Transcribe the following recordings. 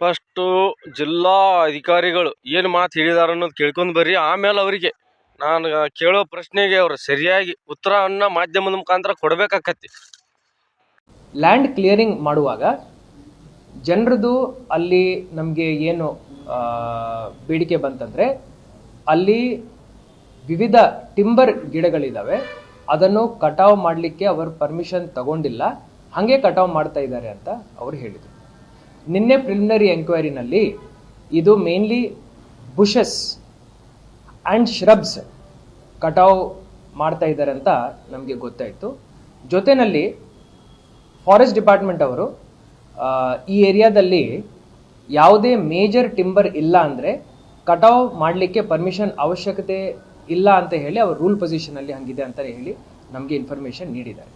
First ಜಿಲ್ಲಾ ಅಧಿಕಾರಿಗಳು ಏನು ಮಾತು ಹೇಳಿದಾರ ಅನ್ನೋದು ಕೇಳ್ಕೊಂಡು ಬರ್ರಿ. ಆಮೇಲೆ ಅವರಿಗೆ ನಾನು ಕೇಳೋ ಪ್ರಶ್ನೆಗೆ ಅವರು ಸರಿಯಾಗಿ ಉತ್ತರವನ್ನು ಮಾಧ್ಯಮದ ಮುಖಾಂತರ ಕೊಡಬೇಕಾಕತ್ತಿ. ಲ್ಯಾಂಡ್ ಕ್ಲಿಯರಿಂಗ್ ಮಾಡುವಾಗ ಜನರದು ಅಲ್ಲಿ ನಮಗೆ ಏನು ಬೇಡಿಕೆ ಬಂತಂದರೆ ಅಲ್ಲಿ ವಿವಿಧ ಟಿಂಬರ್ ಗಿಡಗಳಿದ್ದಾವೆ ಅದನ್ನು ಕಟಾವು ಮಾಡಲಿಕ್ಕೆ ಅವರು ಪರ್ಮಿಷನ್ ತಗೊಂಡಿಲ್ಲ. ಹಾಗೆ ಕಟಾವು ಮಾಡ್ತಾ ಇದ್ದಾರೆ ಅಂತ ಅವರು ಹೇಳಿದರು. ನಿನ್ನೆ ಪ್ರಿಲಿಮಿನರಿ ಎಂಕ್ವೈರಿನಲ್ಲಿ ಇದು ಮೇನ್ಲಿ ಬುಷಸ್ ಆ್ಯಂಡ್ ಶ್ರಬ್ಸ್ ಕಟಾವ್ ಮಾಡ್ತಾ ಇದ್ದಾರೆ ಅಂತ ನಮಗೆ ಗೊತ್ತಾಯಿತು. ಜೊತೆಯಲ್ಲಿ ಫಾರೆಸ್ಟ್ ಡಿಪಾರ್ಟ್ಮೆಂಟ್ ಅವರು ಈ ಏರಿಯಾದಲ್ಲಿ ಯಾವುದೇ ಮೇಜರ್ ಟಿಂಬರ್ ಇಲ್ಲ ಅಂದರೆ ಕಟಾವ್ ಮಾಡಲಿಕ್ಕೆ ಪರ್ಮಿಷನ್ ಅವಶ್ಯಕತೆ ಇಲ್ಲ ಅಂತ ಹೇಳಿ ಅವರು ರೂಲ್ ಪೊಸಿಷನಲ್ಲಿ ಹಂಗಿದೆ ಅಂತ ಹೇಳಿ ನಮಗೆ ಇನ್ಫಾರ್ಮೇಷನ್ ನೀಡಿದ್ದಾರೆ.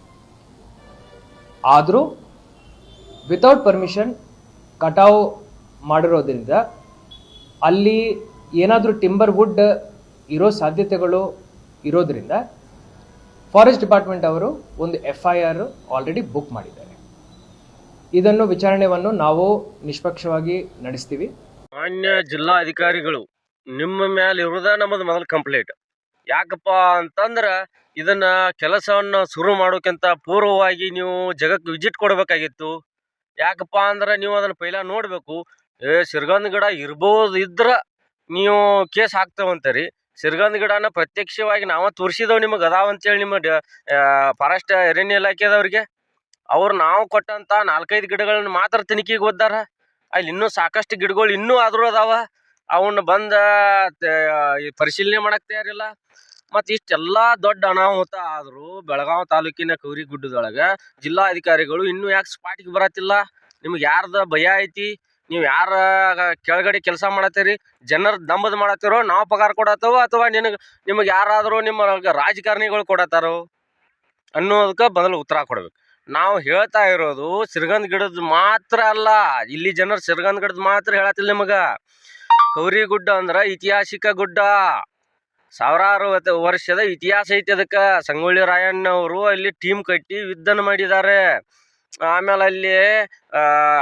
ಆದರೂ ವಿತೌಟ್ ಪರ್ಮಿಷನ್ ಕಟಾವ್ ಮಾಡಿರೋದ್ರಿಂದ ಅಲ್ಲಿ ಏನಾದರೂ ಟಿಂಬರ್ ವುಡ್ ಇರೋ ಸಾಧ್ಯತೆಗಳು ಇರೋದ್ರಿಂದ ಫಾರೆಸ್ಟ್ ಡಿಪಾರ್ಟ್ಮೆಂಟ್ ಅವರು ಒಂದು F I R already book ಮಾಡಿದ್ದಾರೆ. ಇದನ್ನು ವಿಚಾರಣೆಯನ್ನು ನಾವು ನಿಷ್ಪಕ್ಷವಾಗಿ ನಡೆಸ್ತೀವಿ. ಮಾನ್ಯ ಜಿಲ್ಲಾ ಅಧಿಕಾರಿಗಳು, ನಿಮ್ಮ ಮೇಲೆ ಇರೋದ ನಮ್ಮದು ಮೊದಲು ಕಂಪ್ಲೇಂಟ್ ಯಾಕಪ್ಪ ಅಂತಂದ್ರೆ ಇದನ್ನ ಕೆಲಸವನ್ನು ಶುರು ಮಾಡೋಕ್ಕಿಂತ ಪೂರ್ವವಾಗಿ ನೀವು ಜಗಕ್ಕೆ ವಿಸಿಟ್ ಕೊಡಬೇಕಾಗಿತ್ತು. ಯಾಕಪ್ಪ ಅಂದ್ರೆ ನೀವು ಅದನ್ನು ಪೈಲ ನೋಡಬೇಕು. ಏ ಸಿರ್ಗಂಧ ಗಿಡ ಇರ್ಬೋದು ಇದ್ರ ನೀವು ಕೇಸ್ ಹಾಕ್ತೇವಂತೀರಿ. ಸಿರ್ಗಂಧ ಗಿಡನ ಪ್ರತ್ಯಕ್ಷವಾಗಿ ನಾವ ತೋರಿಸಿದವು ನಿಮಗೆ ಅದಾವ ಅಂತೇಳಿ ನಿಮ್ಮ ಫಾರೆಸ್ಟ್ ಅರಣ್ಯ ಇಲಾಖೆದವ್ರಿಗೆ ಅವ್ರು ನಾವು ಕೊಟ್ಟಂತ ನಾಲ್ಕೈದು ಗಿಡಗಳನ್ನ ಮಾತ್ರ ತನಿಖೆಗೆ ಓದ್ದಾರ ಅಲ್ಲಿ ಇನ್ನೂ ಸಾಕಷ್ಟು ಗಿಡಗಳು ಇನ್ನೂ ಆದರೂ ಅದಾವ. ಅವನ್ನ ಬಂದ ಪರಿಶೀಲನೆ ಮಾಡಕ್ ತಯಾರಿಲ್ಲ. ಮತ್ತು ಇಷ್ಟೆಲ್ಲ ದೊಡ್ಡ ಅನಾಹುತ ಆದರೂ ಬೆಳಗಾವಿ ತಾಲೂಕಿನ ಕೌರಿ ಗುಡ್ಡದೊಳಗೆ ಜಿಲ್ಲಾಧಿಕಾರಿಗಳು ಇನ್ನೂ ಯಾಕೆ ಸ್ಪಾಟಿಗೆ ಬರತಿಲ್ಲ ನಿಮ್ಗೆ ಯಾರ್ದ ಭಯ ಐತಿ? ನೀವು ಯಾರ ಕೆಳಗಡೆ ಕೆಲಸ ಮಾಡತ್ತೀರಿ? ಜನರ ದಂಬದ್ ಮಾಡತ್ತೀರೋ? ನಾವು ಪಗಾರ ಕೊಡತ್ತವೋ? ಅಥವಾ ನಿನಗೆ, ನಿಮಗೆ ಯಾರಾದರೂ ನಿಮ್ಮ ರಾಜಕಾರಣಿಗಳು ಕೊಡತ್ತಾರೋ? ಅನ್ನೋದಕ್ಕೆ ಬದಲು ಉತ್ತರ ಕೊಡ್ಬೇಕು. ನಾವು ಹೇಳ್ತಾ ಇರೋದು ಸಿರ್ಗಂಧ ಗಿಡದ ಮಾತ್ರ ಅಲ್ಲ, ಇಲ್ಲಿ ಜನರು ಸಿರ್ಗಂಧ ಗಿಡದ ಮಾತ್ರ ಹೇಳತ್ತಿಲ್ಲ ನಿಮಗೆ. ಕೌರಿಗುಡ್ಡ ಅಂದ್ರೆ ಐತಿಹಾಸಿಕ ಗುಡ್ಡ. ಸಾವಿರಾರು ವರ್ಷದ ಇತಿಹಾಸ ಐತಿ ಅದಕ್ಕೆ. ಸಂಗೊಳ್ಳಿ ರಾಯಣ್ಣ ಅವರು ಅಲ್ಲಿ ಟೀಮ್ ಕಟ್ಟಿ ಯುದ್ಧನ ಮಾಡಿದ್ದಾರೆ ಆಮೇಲೆ ಅಲ್ಲಿ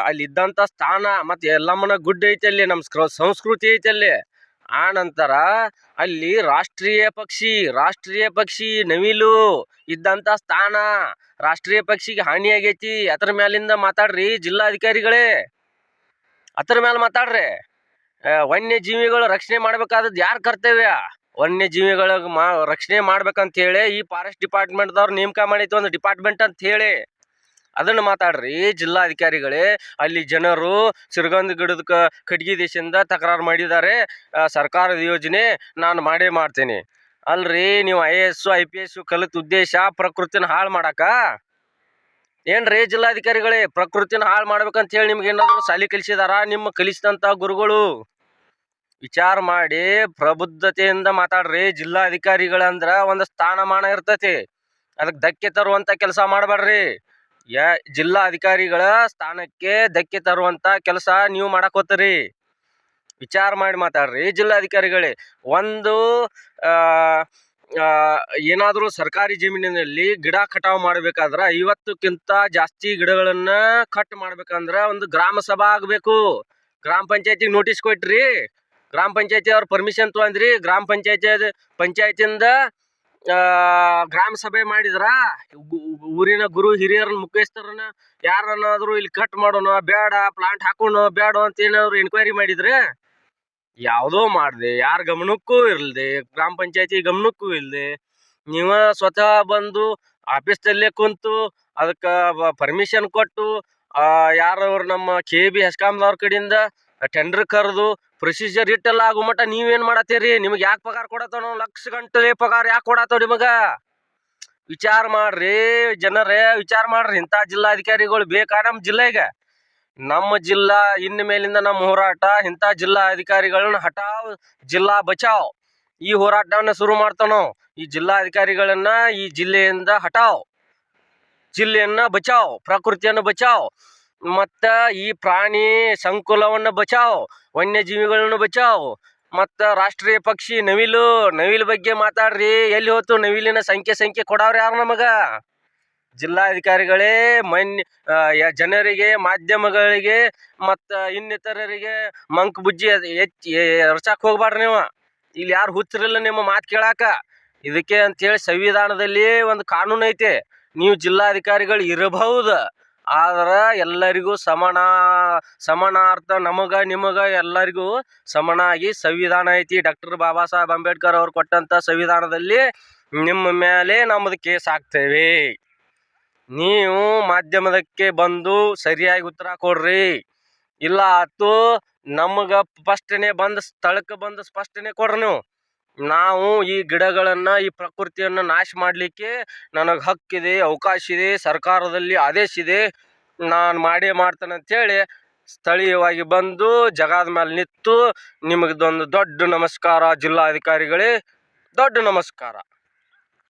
ಅಲ್ಲಿ ಇದ್ದಂಥ ಸ್ಥಾನ ಮತ್ತು ಎಲ್ಲಮ್ಮನ ಗುಡ್ಡ ಐತೆ ಅಲ್ಲಿ ನಮ್ಮ ಸಂಸ್ಕೃತಿ ಐತೆ ಅಲ್ಲಿ. ಆ ನಂತರ ಅಲ್ಲಿ ರಾಷ್ಟ್ರೀಯ ಪಕ್ಷಿ ರಾಷ್ಟ್ರೀಯ ಪಕ್ಷಿ ನವಿಲು ಇದ್ದಂಥ ಸ್ಥಾನ. ರಾಷ್ಟ್ರೀಯ ಪಕ್ಷಿಗೆ ಹಾನಿ ಆಗೈತಿ. ಅದ್ರ ಮ್ಯಾಲಿಂದ ಮಾತಾಡ್ರಿ ಜಿಲ್ಲಾಧಿಕಾರಿಗಳೇ. ಅದ್ರ ಮೇಲೆ ಮಾತಾಡ್ರಿ. ವನ್ಯ ವನ್ಯಜೀವಿಗಳು ರಕ್ಷಣೆ ಮಾಡಬೇಕಾದದ್ದು ಯಾರ ಕರ್ತವ್ಯ? ವನ್ಯಜೀವಿಗಳಿಗೆ ಮಾ ರಕ್ಷಣೆ ಮಾಡ್ಬೇಕಂತ ಹೇಳಿ ಈ ಫಾರೆಸ್ಟ್ ಡಿಪಾರ್ಟ್ಮೆಂಟ್ದವ್ರು ನೇಮಕ ಮಾಡೈತಿ ಒಂದು ಡಿಪಾರ್ಟ್ಮೆಂಟ್ ಅಂತ ಹೇಳಿ ಅದನ್ನು ಮಾತಾಡ್ರಿ. ಜಿಲ್ಲಾಧಿಕಾರಿಗಳೇ, ಅಲ್ಲಿ ಜನರು ಸಿರ್ಗಂಧ ಗಿಡದ ಕಟ್ಗಿ ದೇಶದಿಂದ ತಕರಾರು ಮಾಡಿದ್ದಾರೆ. ಸರ್ಕಾರದ ಯೋಜನೆ ನಾನು ಮಾಡೇ ಮಾಡ್ತೇನೆ. ಅಲ್ರಿ, ನೀವು I A S I P S ಕಲಿತ ಉದ್ದೇಶ ಪ್ರಕೃತಿನ ಹಾಳು ಮಾಡಾಕ? ಏನ್ರಿ ಜಿಲ್ಲಾಧಿಕಾರಿಗಳೇ, ಪ್ರಕೃತಿನ ಹಾಳು ಮಾಡ್ಬೇಕಂತ ಹೇಳಿ ನಿಮ್ಗೆ ಏನಾದ್ರು ಸಾಲಿ ಕಲಿಸಿದಾರ ನಿಮ್ಮ ಕಲಿಸಿದಂಥ ಗುರುಗಳು? ವಿಚಾರ ಮಾಡಿ ಪ್ರಬುದ್ಧತೆಯಿಂದ ಮಾತಾಡ್ರಿ. ಜಿಲ್ಲಾಧಿಕಾರಿಗಳಂದ್ರ ಒಂದು ಸ್ಥಾನಮಾನ ಇರ್ತೈತಿ. ಅದಕ್ಕೆ ಧಕ್ಕೆ ತರುವಂತ ಕೆಲಸ ಮಾಡಬೇಡ್ರಿ ಯಾ ಜಿಲ್ಲಾ ಅಧಿಕಾರಿಗಳ ಸ್ಥಾನಕ್ಕೆ ಧಕ್ಕೆ ತರುವಂತ ಕೆಲಸ ನೀವು ಮಾಡಕ್ ಹೋಗ್ತೀರಿ ವಿಚಾರ ಮಾಡಿ ಮಾತಾಡ್ರಿ. ಜಿಲ್ಲಾಧಿಕಾರಿಗಳೇ, ಒಂದು ಏನಾದರೂ ಸರ್ಕಾರಿ ಜಮೀನಿನಲ್ಲಿ ಗಿಡ ಕಟಾವು ಮಾಡಬೇಕಾದ್ರೆ ಐವತ್ತಕ್ಕಿಂತ ಜಾಸ್ತಿ ಗಿಡಗಳನ್ನು ಕಟ್ ಮಾಡ್ಬೇಕಂದ್ರೆ ಒಂದು ಗ್ರಾಮ ಸಭಾ ಆಗಬೇಕು. ಗ್ರಾಮ ಪಂಚಾಯತಿಗೆ ನೋಟಿಸ್ ಕೊಟ್ರಿ. ಗ್ರಾಮ ಪಂಚಾಯತಿ ಅವ್ರ ಪರ್ಮಿಷನ್ ತೊಗೊಂಡ್ರಿ. ಗ್ರಾಮ ಪಂಚಾಯತಿ ಪಂಚಾಯತಿಯಿಂದ ಆ, ಗ್ರಾಮ ಸಭೆ ಮಾಡಿದ್ರ ಊರಿನ ಗುರು ಹಿರಿಯರನ್ನ ಮುಖ್ಯಸ್ಥರನ್ನ ಯಾರನ್ನಾದ್ರೂ ಇಲ್ಲಿ ಕಟ್ ಮಾಡೋಣ ಬೇಡ ಪ್ಲಾಂಟ್ ಹಾಕೋಣ ಬೇಡ ಅಂತ ಏನಾದ್ರು ಎನ್ಕ್ವೈರಿ ಮಾಡಿದ್ರೆ ಯಾವುದೋ ಮಾಡಿದೆ. ಯಾರ ಗಮನಕ್ಕೂ ಇರಲ್ದೆ. ಗ್ರಾಮ ಪಂಚಾಯತಿ ಗಮನಕ್ಕೂ ಇಲ್ಲದೆ ನೀವ ಸ್ವತಃ ಬಂದು ಆಫೀಸ್ದಲ್ಲೇ ಕುಂತು ಅದಕ್ಕೆ ಪರ್ಮಿಷನ್ ಕೊಟ್ಟು ಯಾರವ್ರು ನಮ್ಮ ಕೆ ಬಿ ಹೆಸ್ಕಾಮ್ದವ್ರ ಕಡೆಯಿಂದ ಟೆಂಡರ್ ಕರೆದು ಪ್ರೊಸೀಜರ್ ಇಟ್ಟೆಲ್ಲ ಆಗೋ ಮಟ್ಟ ನೀವೇನು ಮಾಡತ್ತೀರಿ? ನಿಮಗೆ ಯಾಕೆ ಪಗಾರ ಕೊಡತ್ತವ ಲಕ್ಷ ಗಂಟೆ ಪಗಾರ ಯಾಕೆ ಕೊಡತ್ತವ ನಿಮಗೆ? ವಿಚಾರ ಮಾಡ್ರಿ ಜನರೇ, ವಿಚಾರ ಮಾಡ್ರಿ. ಇಂಥ ಜಿಲ್ಲಾಧಿಕಾರಿಗಳು ಬೇಕಾ ನಮ್ಮ ಜಿಲ್ಲೆಗೆ? ನಮ್ಮ ಜಿಲ್ಲಾ ಇನ್ನು ಮೇಲಿಂದ ನಮ್ಮ ಹೋರಾಟ, ಇಂಥ ಜಿಲ್ಲಾ ಅಧಿಕಾರಿಗಳನ್ನ ಹಟಾವ್ ಜಿಲ್ಲಾ ಬಚಾವ್. ಈ ಹೋರಾಟವನ್ನ ಶುರು ಮಾಡ್ತಾವ್ ನಾವು. ಈ ಜಿಲ್ಲಾಧಿಕಾರಿಗಳನ್ನ ಈ ಜಿಲ್ಲೆಯಿಂದ ಹಟಾವ್ ಜಿಲ್ಲೆಯನ್ನ ಬಚಾವ್, ಪ್ರಕೃತಿಯನ್ನು ಬಚಾವ್. ಮತ್ತ ಈ ಪ್ರಾಣಿ ಸಂಕುಲವನ್ನು ಬಚಾವ್, ವನ್ಯಜೀವಿಗಳನ್ನು ಬಚಾವ್. ಮತ್ತು ರಾಷ್ಟ್ರೀಯ ಪಕ್ಷಿ ನವಿಲು ನವಿಲು ಬಗ್ಗೆ ಮಾತಾಡ್ರಿ. ಎಲ್ಲಿ ಹೊತ್ತು ನವಿಲಿನ ಸಂಖ್ಯೆ ಸಂಖ್ಯೆ ಕೊಡವ್ರಿ ಯಾರು ನಮಗ? ಜಿಲ್ಲಾಧಿಕಾರಿಗಳೇ, ಮನ್ಯ ಜನರಿಗೆ, ಮಾಧ್ಯಮಗಳಿಗೆ, ಮತ್ತು ಇನ್ನಿತರರಿಗೆ ಮಂಕ್ ಬುಜ್ಜಿ ಹೆಚ್ಚಿ ಎರ್ಚಾಕ್ ಹೋಗ್ಬಾರ್ರಿ ನೀವು. ಇಲ್ಲಿ ಯಾರು ಹುಚ್ಚರಿಲ್ಲ ನಿಮ್ಮ ಮಾತು ಕೇಳಾಕ. ಇದಕ್ಕೆ ಅಂತೇಳಿ ಸಂವಿಧಾನದಲ್ಲಿ ಒಂದು ಕಾನೂನು ಐತೆ ನೀವು ಜಿಲ್ಲಾಧಿಕಾರಿಗಳು ಇರಬಹುದು. ಆದ್ರೆ ಎಲ್ಲರಿಗೂ ಸಮಾನ, ಸಮಾನಾರ್ಥ ನಮಗೆ, ನಿಮಗೆ ಎಲ್ಲರಿಗೂ ಸಮನಾಗಿ ಸಂವಿಧಾನ ಐತಿ. ಡಾಕ್ಟರ್ ಬಾಬಾ ಸಾಹೇಬ್ ಅಂಬೇಡ್ಕರ್ ಅವ್ರು ಕೊಟ್ಟಂಥ ಸಂವಿಧಾನದಲ್ಲಿ ನಿಮ್ಮ ಮೇಲೆ ನಮ್ದು ಕೇಸ್ ಹಾಕ್ತೇವೆ. ನೀವು ಮಾಧ್ಯಮದಕ್ಕೆ ಬಂದು ಸರಿಯಾಗಿ ಉತ್ತರ ಕೊಡ್ರಿ. ಇಲ್ಲ ಆತು ನಮಗೆ ಸ್ಪಷ್ಟನೆ ಬಂದು ಸ್ಥಳಕ್ಕೆ ಬಂದು ಸ್ಪಷ್ಟನೆ ಕೊಡ್ರಿ ನೀವು. ನಾವು ಈ ಗಿಡಗಳನ್ನು, ಈ ಪ್ರಕೃತಿಯನ್ನು ನಾಶ ಮಾಡಲಿಕ್ಕೆ ನನಗೆ ಹಕ್ಕಿದೆ ಅವಕಾಶ ಇದೆ, ಸರ್ಕಾರದಲ್ಲಿ ಆದೇಶ ಇದೆ. ನಾನು ಮಾಡೇ ಮಾಡ್ತೇನೆ ಅಂತೇಳಿ ಸ್ಥಳೀಯವಾಗಿ ಬಂದು ಜಗದ ಮೇಲೆ ನಿಂತು ನಿಮಗಿದೊಂದು ದೊಡ್ಡ ನಮಸ್ಕಾರ ಜಿಲ್ಲಾಧಿಕಾರಿಗಳೇ, ದೊಡ್ಡ ನಮಸ್ಕಾರ.